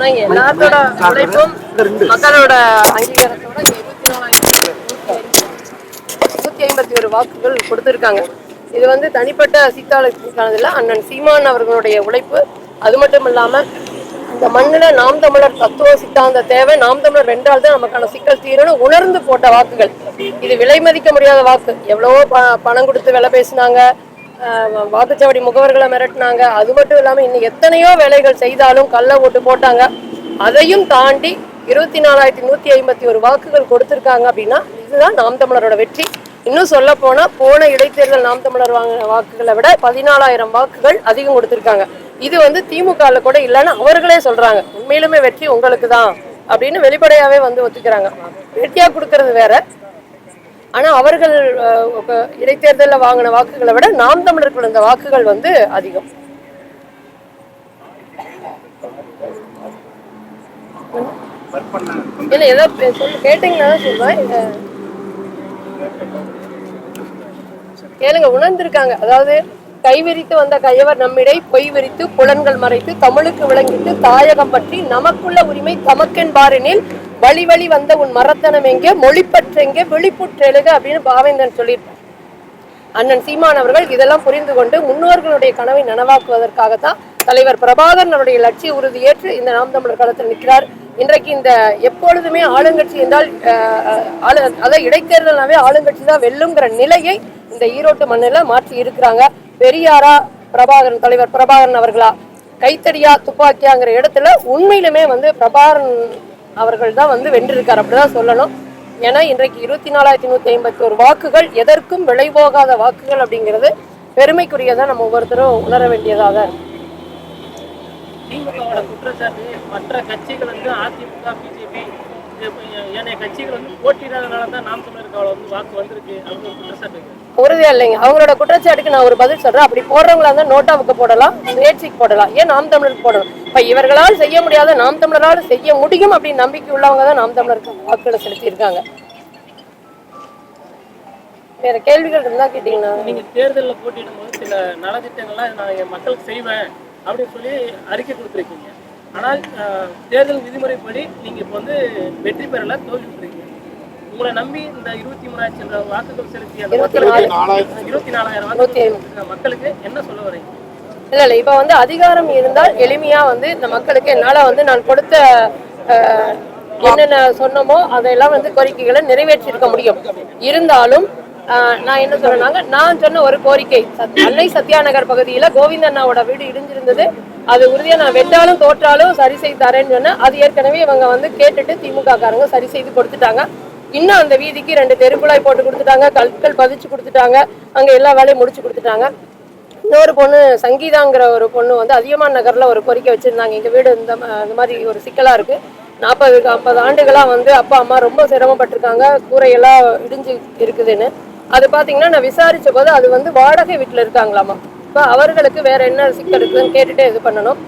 ஆனா எல்லாத்தோட உழைப்பும் மக்களோட அங்கீகாரத்தோட நூத்தி ஐம்பத்தி ஒரு வாக்குகள் கொடுத்திருக்காங்க. இது வந்து தனிப்பட்ட சீத்தாளுக்கானது இல்ல அண்ணன் சீமான் அவர்களுடைய உழைப்பு. அது மட்டும் இல்லாம இந்த மண்ணுல நாம் தமிழர் தத்துவ சித்தாந்த தேவை. நாம் தமிழர் வென்றால் தான் நமக்கான சிக்கல் தீரணும் உணர்ந்து போட்ட வாக்குகள். இது விலை மதிக்க முடியாத வாக்கு. எவ்வளவோ பணம் கொடுத்து விலை பேசினாங்க. வாக்குச்சாவடி முகவர்களை மிரட்டினாங்க. அது மட்டும் இல்லாம இன்னும் எத்தனையோ வேலைகள் செய்தாலும் கள்ள ஓட்டு போட்டாங்க. அதையும் தாண்டி இருபத்தி நாலாயிரத்தி நூத்தி ஐம்பத்தி ஒரு வாக்குகள் கொடுத்துருக்காங்க அப்படின்னா இதுதான் நாம் தமிழரோட வெற்றி. இன்னும் சொல்ல போனால் போன இடைத்தேர்தல் நாம் தமிழர் வாங்கின வாக்குகளை விட பதினாலாயிரம் வாக்குகள் அதிகம் கொடுத்துருக்காங்க. இது வந்து திமுகவில் கூட இல்லைன்னு அவர்களே சொல்றாங்க. உண்மையிலுமே வெற்றி உங்களுக்கு தான் அப்படின்னு வெளிப்படையாவே வந்து ஒத்துக்கிறாங்க. வெற்றியா கொடுக்கறது வேற. ஆனா அவர்கள் இடைத்தேர்தலில் வாங்கின வாக்குகளை விட நாம் தமிழர்கள் இருந்த வாக்குகள் வந்து அதிகம். இல்ல ஏதோ கேட்டீங்கன்னா தான் சொல்லுவேன். கேளுங்க உணர்ந்திருக்காங்க. அதாவது கைவிரித்து வந்த கையவர் நம்மிடை பொய் விரித்து புலன்கள் மறைத்து தமிழுக்கு விளங்கிட்டு தாயகம் பற்றி நமக்குள்ள உரிமை தமக்கென்பாரெனில் வழி வழி வந்த உன் மரத்தனம் எங்கே மொழிப்பற்றெங்கே விழிப்புற்றெழுக அப்படின்னு பாவேந்தன் சொல்லியிருப்பார் அண்ணன் சீமான் அவர்கள் இதெல்லாம் புரிந்து கொண்டு முன்னோர்களுடைய கனவை நனவாக்குவதற்காகத்தான் தலைவர் பிரபாகரன் அவருடைய லட்சிய உறுதி ஏற்று இந்த நாம் தமிழர் களத்தில் நிற்கிறார். இன்றைக்கு இந்த எப்பொழுதுமே ஆளுங்கட்சி என்றால் ஆளு அதாவது இடைத்தேர்தல்னாவே ஆளுங்கட்சி தான் வெல்லுங்கிற நிலையை இந்த ஈரோட்டு மண்ணில் மாற்றி இருக்கிறாங்க. பெரியாரா பிரபாகரன் தலைவர் பிரபாகரன் அவர்களா? கைத்தடியா துப்பாக்கியாங்கிற இடத்துல உண்மையிலுமே வந்து பிரபாகரன் அவர்கள் தான் வந்து வென்றிருக்கார். அப்படிதான் சொல்லணும். ஏன்னா இன்றைக்கு இருபத்தி நாலாயிரத்தி நூத்தி ஐம்பத்தி ஒரு வாக்குகள் எதற்கும் விலை போகாத வாக்குகள் அப்படிங்கிறது பெருமைக்குரியதா நம்ம ஒவ்வொருத்தரும் உணர வேண்டியதாக இருக்கு. திமுகவோட குற்றச்சாட்டு மற்ற கட்சிகள் வந்து அதிமுக பிஜேபி ஏனைய கட்சிகள் வந்து போட்டியிடாதனால தான் நாம் தமிழருக்கு அவ்வளோ வந்து வாக்கு வந்திருக்கு அப்படின்னு குற்றச்சாட்டு இருக்கு. உறுதியா இல்லைங்க. அவங்களோட குற்றச்சாட்டுக்கு நான் ஒரு பதில் சொல்றேன். அப்படி போடுறவங்களா இருந்தா நோட்டாவுக்கு போடலாம் முயற்சிக்கு போடலாம். ஏன் நாம் தமிழருக்கு போடணும்? இப்ப இவர்களால் செய்ய முடியாத நாம் தமிழரால் செய்ய முடியும் அப்படின்னு நம்பிக்கை உள்ளவங்க தான் நாம் தமிழருக்கு வாக்குகளை செலுத்தியிருக்காங்க. வேற கேள்விகள் இருந்தா கேட்டீங்கன்னா. நீங்க தேர்தலில் போட்டியிடும் போது சில நலத்திட்டங்கள்லாம் நான் என் மக்களுக்கு செய்வேன் அப்படின்னு சொல்லி அறிக்கை கொடுத்துருக்கீங்க. ஆனால் தேர்தல் விதிமுறைப்படி நீங்க இப்போ வந்து வெற்றி பெறல தோல்வி பெற்றிருக்கீங்க உங்களை நம்பி இந்த இருபத்தி மூணாயிரம் சில்லற வாக்குகள் செலுத்திய இருபத்தி நாலாயிரம் மக்களுக்கு என்ன சொல்ல வரீங்க? இல்ல இல்ல இப்ப வந்து அதிகாரம் இருந்தால் எளிமையா வந்து இந்த மக்களுக்கு என்னால வந்து நான் கொடுத்த என்னென்ன சொன்னமோ அதெல்லாம் வந்து கோரிக்கைகளை நிறைவேற்றிருக்க முடியும். இருந்தாலும் நான் என்ன சொல்றேனாங்க நான் சொன்ன ஒரு கோரிக்கை அன்னை சத்யா நகர் பகுதியில கோவிந்த அண்ணாவோட வீடு இடிஞ்சிருந்தது. அது உறுதியா நான் வெட்டாலும் தோற்றாலும் சரி செய்து தரேன்னு சொன்னேன். அது ஏற்கனவே இவங்க வந்து கேட்டுட்டு திமுக காரங்க சரி செய்து கொடுத்துட்டாங்க. இன்னும் அந்த வீதிக்கு ரெண்டு தெருக்குழாய் போட்டு கொடுத்துட்டாங்க கற்கள் பதிச்சு கொடுத்துட்டாங்க அங்கே எல்லா வேலையும் முடிச்சு கொடுத்துட்டாங்க. இன்னொரு பொண்ணு சங்கீதாங்கிற ஒரு பொண்ணு வந்து அதிகமான நகரில் ஒரு கோரிக்கை வச்சுருந்தாங்க. எங்கள் வீடு இந்த இந்த மாதிரி ஒரு சிக்கலாக இருக்குது நாற்பது ஐம்பது ஆண்டுகளாக வந்து அப்பா அம்மா ரொம்ப சிரமப்பட்டிருக்காங்க. கூரையெல்லாம் இடிஞ்சு இருக்குதுன்னு. அது பார்த்தீங்கன்னா நான் விசாரித்த போது அது வந்து வாடகை வீட்டில் இருக்காங்களாமா. இப்போ அவர்களுக்கு வேற என்ன சிக்கல் இருக்குதுன்னு கேட்டுட்டு இது பண்ணணும்.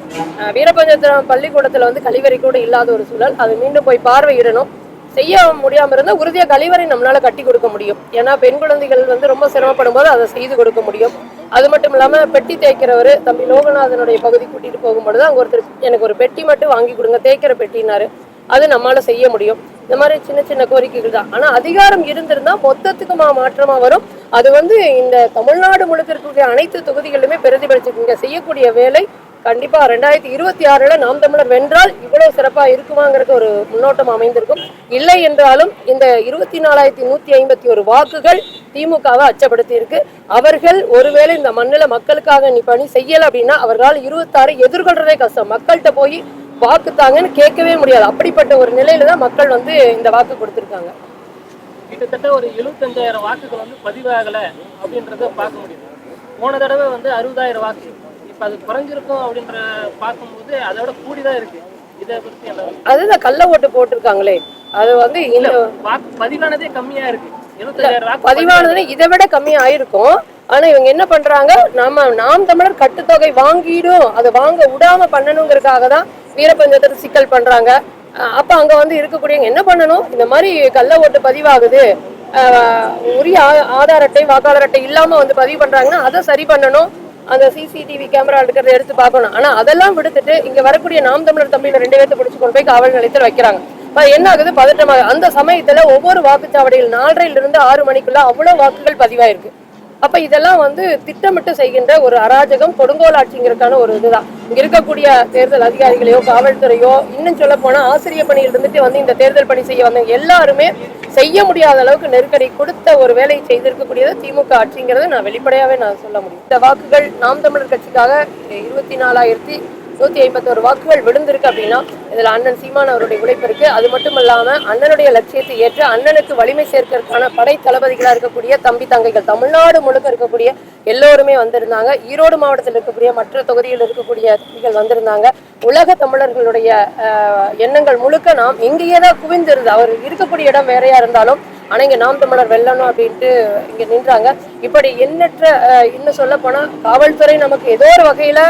வீரபஞ்சத்திரம் பள்ளிக்கூடத்தில் வந்து கழிவறை கூட இல்லாத ஒரு சூழல். அது மீண்டும் போய் பார்வையிடணும். செய்ய முடியாம இருந்தா உறுதியா கழிவறை நம்மளால கட்டி கொடுக்க முடியும். ஏன்னா பெண் குழந்தைகள் வந்து ரொம்ப சிரமப்படும் போது அதை செய்து கொடுக்க முடியும். அது மட்டும் இல்லாம பெட்டி தேய்க்கிறவர் தம்பி லோகநாதனுடைய பகுதி கூட்டிட்டு போகும்பொழுது அங்க ஒருத்தர் எனக்கு ஒரு பெட்டி மட்டும் வாங்கி கொடுங்க தேய்க்கிற பெட்டினாரு அது நம்மளால செய்ய முடியும். இந்த மாதிரி சின்ன சின்ன கோரிக்கைகள் தான். ஆனா அதிகாரம் இருந்திருந்தா மொத்தத்துக்குமா மாற்றமாக மாற்றமா வரும். அது வந்து இந்த தமிழ்நாடு முழுக்க இருக்கக்கூடிய அனைத்து தொகுதிகளிலுமே பிரதிபலிச்சிருக்கீங்க செய்யக்கூடிய வேலை கண்டிப்பா ரெண்டாயிரத்தி இருபத்தி ஆறுல நாம் தமிழர் வென்றால் இவ்வளவு சிறப்பா இருக்குமாங்கிறது ஒரு முன்னோட்டம் அமைந்திருக்கும். இல்லை என்றாலும் இந்த இருபத்தி நாலாயிரத்தி நூத்தி ஐம்பத்தி ஒரு வாக்குகள் திமுகவை அச்சப்படுத்தி இருக்கு அவர்கள் ஒருவேளை இந்த மண்ணில் மக்களுக்காக நீ பணி செய்யல அப்படின்னா அவர்களால் இருபத்தாறு எதிர்கொள்றதே கஷ்டம். மக்கள்கிட்ட போய் வாக்கு தாங்கன்னு கேட்கவே முடியாது. அப்படிப்பட்ட ஒரு நிலையில தான் மக்கள் வந்து இந்த வாக்கு கொடுத்திருக்காங்க. கிட்டத்தட்ட ஒரு எழுபத்தஞ்சாயிரம் வாக்குகள் வந்து பதிவாகல அப்படின்றத பார்க்க முடியும் போன தடவை வந்து அறுபதாயிரம் வாக்கு. இப்போ அது குறைஞ்சிருக்கும் அப்படின்ற பார்க்கும்போது அதை விட கூடிதான் இருக்கு. இதை பத்தி என்ன? அதுதான் கள்ள ஓட்டு போட்டிருக்காங்களே அது வந்து இந்த பதிவானதே கம்மியா இருக்கு. பதிவானதுல இதை விட கம்மி ஆயிருக்கும் ஆனா இவங்க என்ன பண்றாங்க? நாம நாம் தமிழர் கட்டுத்தொகை வாங்கிடும். அதை வாங்க விடாம பண்ணணுங்கிறதுக்காக தான் வீரபஞ்சத்தை சிக்கல் பண்றாங்க. அப்ப அங்க வந்து இருக்கக்கூடியவங்க என்ன பண்ணணும்? இந்த மாதிரி கள்ள ஓட்டு பதிவாகுது. உரிய ஆதார் அட்டை வாக்காளர் அட்டை இல்லாம வந்து பதிவு பண்றாங்கன்னா அதை சரி பண்ணணும். அந்த சிசிடிவி கேமரா எடுக்கிறத எடுத்து பார்க்கணும். ஆனா அதெல்லாம் விடுத்துட்டு இங்க வரக்கூடிய நாம் தமிழர் தம்பியில ரெண்டு பேர்த்த பிடிச்சு கொண்டு போய் காவல் நிலையத்தில் வைக்கிறாங்க. என்ன ஆகுது? பதட்டமாக அந்த சமயத்துல ஒவ்வொரு வாக்குச்சாவடியில் நாலரைல இருந்து ஆறு மணிக்குள்ள அவ்வளவு வாக்குகள் பதிவாயிருக்கு. அப்ப இதெல்லாம் வந்து திட்டமிட்டு செய்கின்ற ஒரு அராஜகம் கொடுங்கோல் ஆட்சிங்கிறதுக்கான ஒரு இதுதான். இங்க இருக்கக்கூடிய தேர்தல் அதிகாரிகளையோ காவல்துறையோ இன்னும் சொல்ல போனா ஆசிரியர் பணியில் இருந்துட்டு வந்து இந்த தேர்தல் பணி செய்ய வந்தவங்க எல்லாருமே செய்ய முடியாத அளவுக்கு நெருக்கடி கொடுத்த ஒரு வேலையை செய்திருக்கக்கூடியது திமுக ஆட்சிங்கிறத நான் வெளிப்படையாவே நான் சொல்ல முடியும். இந்த வாக்குகள் நாம் தமிழர் கட்சிக்காக இருபத்தி நாலாயிரத்தி நூத்தி ஐம்பத்தோரு வாக்குகள் விழுந்திருக்கு அப்படின்னா இதுல அண்ணன் சீமான் அவருடைய உழைப்பு இருக்கு. அது மட்டும் இல்லாம அண்ணனுடைய லட்சியத்தை ஏற்று அண்ணனுக்கு வலிமை சேர்க்கறதுக்கான படை தளபதிகளா இருக்கக்கூடிய தம்பி தங்கைகள் தமிழ்நாடு முழுக்க இருக்கக்கூடிய எல்லோருமே வந்திருந்தாங்க. ஈரோடு மாவட்டத்தில் இருக்கக்கூடிய மற்ற தொகுதியில் இருக்கக்கூடிய தம்பிகள் வந்திருந்தாங்க. உலக தமிழர்களுடைய எண்ணங்கள் முழுக்க நாம் இங்கேயே தான் அவர் இருக்கக்கூடிய இடம் வேறையா இருந்தாலும் ஆனா இங்க நாம் தமிழர் வெல்லணும் அப்படின்ட்டு இங்க நின்றாங்க. இப்படி எண்ணற்ற அஹ், இன்னும் சொல்ல போனா காவல்துறை நமக்கு ஏதோ ஒரு வகையில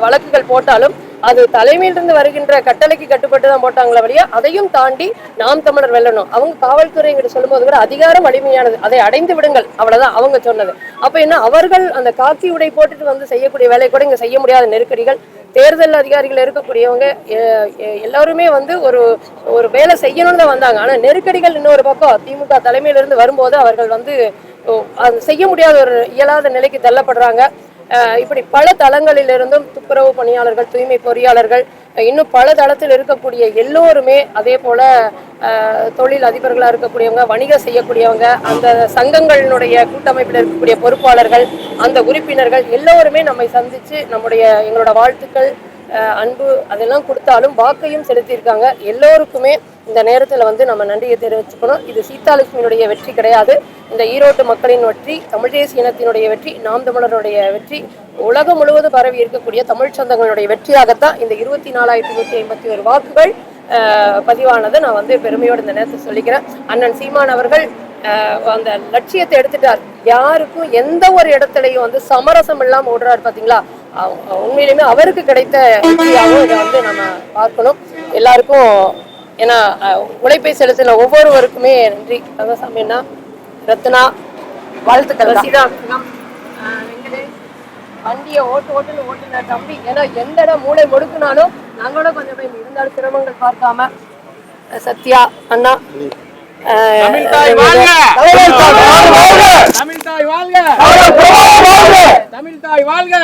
வழக்குகள் போட்டாலும் அது தலைமையிலிருந்து வருகின்ற கட்டளைக்கு கட்டுப்பட்டு தான் போட்டாங்களே வழியா அதையும் தாண்டி நாம் தமிழர் வெல்லணும். அவங்க காவல்துறைங்கிட்ட சொல்லும்போது கூட அதிகாரம் வலிமையானது. அதை அடைந்து விடுங்கள். அவ்வளவுதான் அவங்க சொன்னது. அப்ப என்ன அவர்கள் அந்த காக்கி உடை போட்டுட்டு வந்து செய்யக்கூடிய வேலை கூட இங்க செய்ய முடியாத நெருக்கடிகள் தேர்தல் அதிகாரிகள் இருக்கக்கூடியவங்க எல்லாருமே வந்து ஒரு ஒரு வேலை செய்யணும்னு தான் வந்தாங்க. ஆனா நெருக்கடிகள் இன்னொரு பக்கம் திமுக தலைமையிலிருந்து வரும்போது அவர்கள் வந்து அது செய்ய முடியாத ஒரு இயலாத நிலைக்கு தள்ளப்படுறாங்க. இப்படி பல தளங்களிலிருந்தும் துப்புரவு பணியாளர்கள் தூய்மை பொறியாளர்கள் இன்னும் பல தளத்தில் இருக்கக்கூடிய எல்லோருமே அதே போல தொழில் அதிபர்களாக இருக்கக்கூடியவங்க வணிகம் செய்யக்கூடியவங்க அந்த சங்கங்களினுடைய கூட்டமைப்பில் இருக்கக்கூடிய பொறுப்பாளர்கள் அந்த உறுப்பினர்கள் எல்லோருமே நம்மை சந்திச்சு நம்முடைய எங்களோட வாழ்த்துக்கள் அன்பு அதெல்லாம் கொடுத்தாலும் வாக்கையும் செலுத்தியிருக்காங்க. எல்லோருக்குமே இந்த நேரத்தில் வந்து நம்ம நன்றியை தெரிவிச்சுக்கணும். இது சீதாலட்சுமியினுடைய வெற்றி கிடையாது. இந்த ஈரோட்டு மக்களின் வெற்றி தமிழ் தேசிய இனத்தினுடைய வெற்றி நாம் தமிழருடைய வெற்றி உலகம் முழுவதும் பரவி இருக்கக்கூடிய தமிழ் சொந்தங்களுடைய வெற்றியாகத்தான் இந்த இருபத்தி நாலாயிரத்தி நூற்றி ஐம்பத்தி ஒரு வாக்குகள் பதிவானதை நான் வந்து பெருமையோடு இந்த நேரத்தில் சொல்லிக்கிறேன். அண்ணன் சீமான் அவர்கள் அந்த லட்சியத்தை எடுத்துட்டார். யாருக்கும் எந்த ஒரு இடத்துலையும் வந்து சமரசம் இல்லாமல் ஓடுறாரு பார்த்தீங்களா உண்மையிலுமே அவருக்கு கிடைத்த வெற்றியாகவும் இதை வந்து நம்ம பார்க்கணும். எல்லாருக்கும் ஏன்னா உழைப்பை செலுத்தின ஒவ்வொருவருக்குமே நன்றி. கந்தசாமின்னா ரத்னா வாழ்த்துக்கள் ரசிதா வண்டியை ஓட்டு ஓட்டுன்னு ஓட்டுன தம்பி. ஏன்னா எந்த இடம் மூளை முடுக்குனாலும் நாங்களோட கொஞ்சம் பேர் இருந்தாலும் சிரமங்கள் பார்க்காம சத்யா அண்ணா அஹ், தமிழ் தாய் வாழ்க! தமிழ் தாய் வாழ்க!